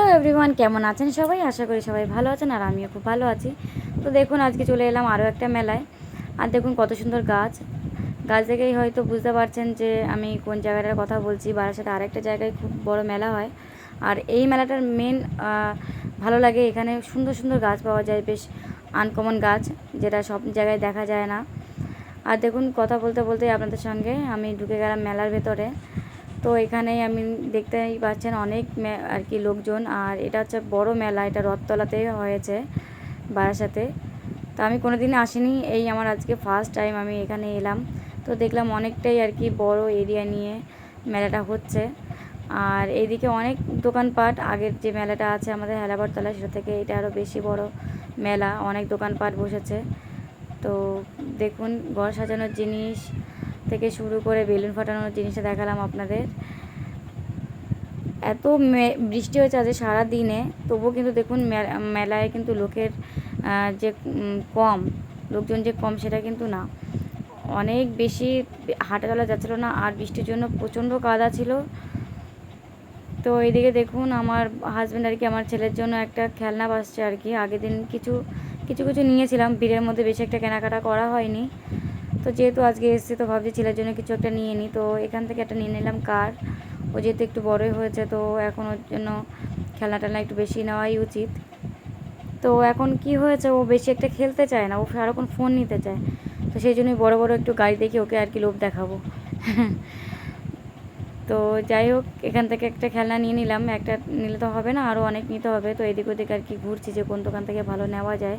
Hello everyone, কেমন আছেন সবাই? আশা করি সবাই ভালো আছেন আর আমিও খুব ভালো আছি। তো দেখুন, আজকে চলে এলাম আরও একটা মেলায়। আর দেখুন, কত সুন্দর গাছ। গাছ দেখেই হয়তো বুঝতে পারছেন যে আমি কোন জায়গাটার কথা বলছি। বারাসাতে আরেকটা জায়গায় খুব বড় মেলা হয়। আর এই মেলাটার মেন ভালো লাগে এখানে সুন্দর সুন্দর গাছ পাওয়া যায়, বেশ আনকমন গাছ, যেটা সব জায়গায় দেখা যায় না। আর দেখুন, কথা বলতে বলতে আপনাদের সঙ্গে আমি ঢুকে গেলাম মেলার ভেতরে। তো এখানেই আমি দেখতেই পাচ্ছেন অনেক আর কি লোকজন। আর এটা হচ্ছে বড় মেলা, এটা রথতলাতে হয়েছে বারাসাতে। তো আমি কোনো দিন আসিনি, এই আমার আজকে ফার্স্ট টাইম আমি এখানে এলাম। তো দেখলাম অনেকটাই আর কি বড় এরিয়া নিয়ে মেলাটা হচ্ছে। আর এইদিকে অনেক দোকানপাট, আগের যে মেলাটা আছে আমাদের হেলাবারতলা, সেটা থেকে এটা আরও বেশি বড় মেলা, অনেক দোকানপাট বসেছে। তো দেখুন, ঘর সাজানোর জিনিস থেকে শুরু করে বেলুন ফাটানোর জিনিসটা দেখালাম আপনাদের। এত বৃষ্টি হয়েছে আজ সারা দিনে তবুও কিন্তু দেখুন মেলায় কিন্তু লোকের যে কম, লোকজন যে কম সেটা কিন্তু না। অনেক বেশি হাঁটা চলা যাচ্ছিল না, আর বৃষ্টির জন্য প্রচণ্ড কাদা ছিল। তো এইদিকে দেখুন আমার হাজব্যান্ড আর কি, আমার ছেলের জন্য একটা খেলনা বাসছে আর কি। আগের দিন কিছু কিছু কিছু নিয়েছিলাম, ভিড়ের মধ্যে বেশি একটা কেনাকাটা করা হয়নি। তো যেহেতু আজকে এসেছি, তো ভাবছি ছেলের জন্য কিছু একটা নিয়ে নিই। তো এখান থেকে একটা নিয়ে নিলাম কার। ও যেহেতু একটু বড়ই হয়েছে, তো এখন ওর জন্য খেলনা টেলনা একটু বেশি নেওয়াই উচিত। তো এখন কি হয়েছে, ও বেশি একটা খেলতে চায় না, ও সারাক্ষণ ফোন নিতে চায়। তো সেই জন্যই বড় বড় একটু গাড়ি দেখে ওকে আর কি লোভ দেখাবো। তো যাই হোক, এখান থেকে একটা খেলনা নিয়ে নিলাম। একটা নিলে তো হবে না আরও অনেক নিতে হবে। তো এদিক ওদিক আর কি ঘুরছি যে কোন দোকান থেকে ভালো নেওয়া যায়।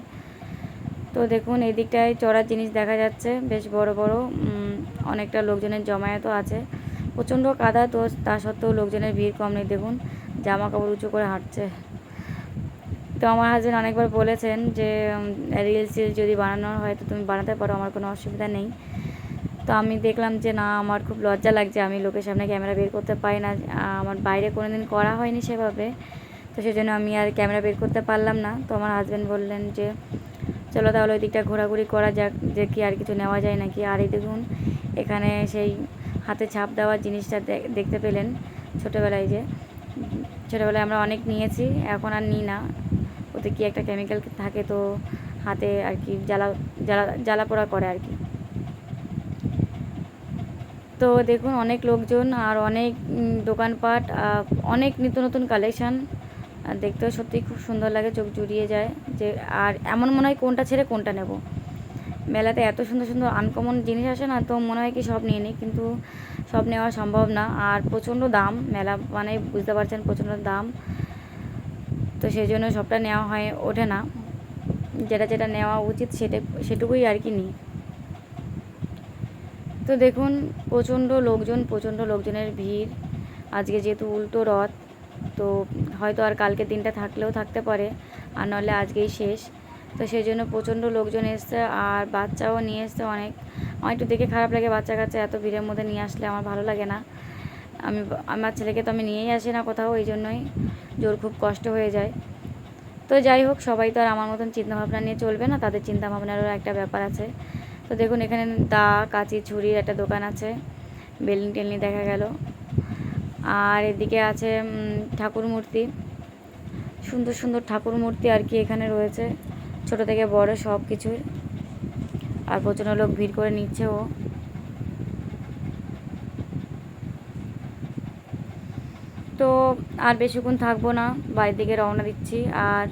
তো দেখুন এই দিকটায় চড়ার জিনিস দেখা যাচ্ছে। বেশ বড় বড় অনেকটা লোকজনের জমায়েত আছে। প্রচণ্ড কাদা, তো তা সত্ত্বেও লোকজনের ভিড় কম নেই। দেখুন জামা কাপড় উঁচু করে হাঁটছে। তো আমার হাজবেন্ড অনেকবার বলেছেন যে রিলস টিলস যদি বানানোর হয়, তো তুমি বানাতে পারো, আমার কোনো অসুবিধা নেই। তো আমি দেখলাম যে, না, আমার খুব লজ্জা লাগছে। আমি লোকের সামনে ক্যামেরা বের করতে পারি না। আমার বাইরে কোনো দিন করা হয়নি সেভাবে। তো সেজন্য আমি আর ক্যামেরা বের করতে পারলাম না। তো আমার হাজব্যান্ড বললেন যে চলো তাহলে ওই দিকটা ঘোরাঘুরি করা যাক, যে কি আর কিছু নেওয়া যায় নাকি। আর এই দেখুন, এখানে সেই হাতে ছাপ দেওয়ার জিনিসটা দেখতে পেলেন ছোটোবেলায় যে। ছোটোবেলায় আমরা অনেক নিয়েছি, এখন আর নিই না। ওতে কি একটা কেমিক্যাল থাকে তো হাতে আর কি জ্বালা জ্বালা জ্বালা পোড়া করে আর কি। তো দেখুন, অনেক লোকজন আর অনেক দোকানপাট অনেক নিত্য নতুন কালেকশান দেখতেও সত্যিই খুব সুন্দর লাগে, চোখ জুড়িয়ে যায়। যে আর এমন মনে হয় কোনটা ছেড়ে কোনটা নেব। মেলাতে এত সুন্দর সুন্দর আনকমন জিনিস আসে না, তো মনে হয় কি সব নিয়ে নিই, কিন্তু সব নেওয়া সম্ভব না। আর প্রচণ্ড দাম, মেলা মানে বুঝতে পারছেন প্রচণ্ড দাম। তো সেই জন্য সবটা নেওয়া হয়, ওঠে না। যেটা যেটা নেওয়া উচিত সেটা, সেটুকুই আর কি নিই। তো দেখুন, প্রচণ্ড লোকজন, প্রচণ্ড লোকজনের ভিড়। আজকে যেহেতু উল্টো রথ তো হয়তো আর কালকে দিনটা থাকলেও থাকতে পারে, আর নাহলে আজকেই শেষ। তো সেই জন্য প্রচণ্ড লোকজন এসছে, আর বাচ্চাও নিয়ে এসছে অনেক। আমার একটু দেখে খারাপ লাগে বাচ্চা কাচ্চা এত ভিড়ের মধ্যে নিয়ে আসলে আমার ভালো লাগে না। আমি আমার ছেলেকে তো আমি নিয়েই আসি না কোথাও, এই জন্যই জোর খুব কষ্ট হয়ে যায়। তো যাই হোক, সবাই তো আর আমার মতন চিন্তাভাবনা নিয়ে চলবে না, তাদের চিন্তাভাবনারও একটা ব্যাপার আছে। তো দেখুন, এখানে দা, কাঁচি, ছুরির একটা দোকান আছে বেলনি টেলনি দেখা গেল। আর এদিকে আছে ঠাকুর মূর্তি সুন্দর সুন্দর ঠাকুর মূর্তি আর কি এখানে রয়েছে। ছোট থেকে বড় সব কিছুর আর প্রচণ্ড লোক ভিড় করে নিচ্ছে ও। তো আর বেশিক্ষণ থাকব না, বাড়ির দিকে রওনা দিচ্ছি। আর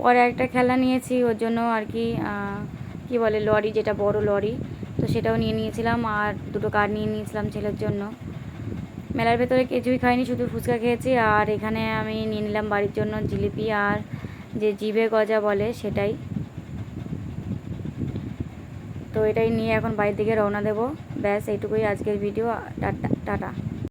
পরে একটা খেলা নিয়েছি, ওর জন্য আর কি কি বলে, লরি, যেটা বড় লরি, তো সেটাও নিয়ে নিয়েছিলাম। আর দুটো কার নিয়ে নিয়েছিলাম ছেলের জন্য। মেলার ভেতরে কিছুই খাইনি শুধু ফুচকা খেয়েছি। আর এখানে আমি নিয়ে নিলাম বাড়ির জন্য জিলিপি আর যে জিভে গজা বলে সেটাই। তো এটাই নিয়ে এখন বাড়ির দিকে রওনা দেবো। ব্যাস, এইটুকুই আজকের ভিডিও। Tata tata.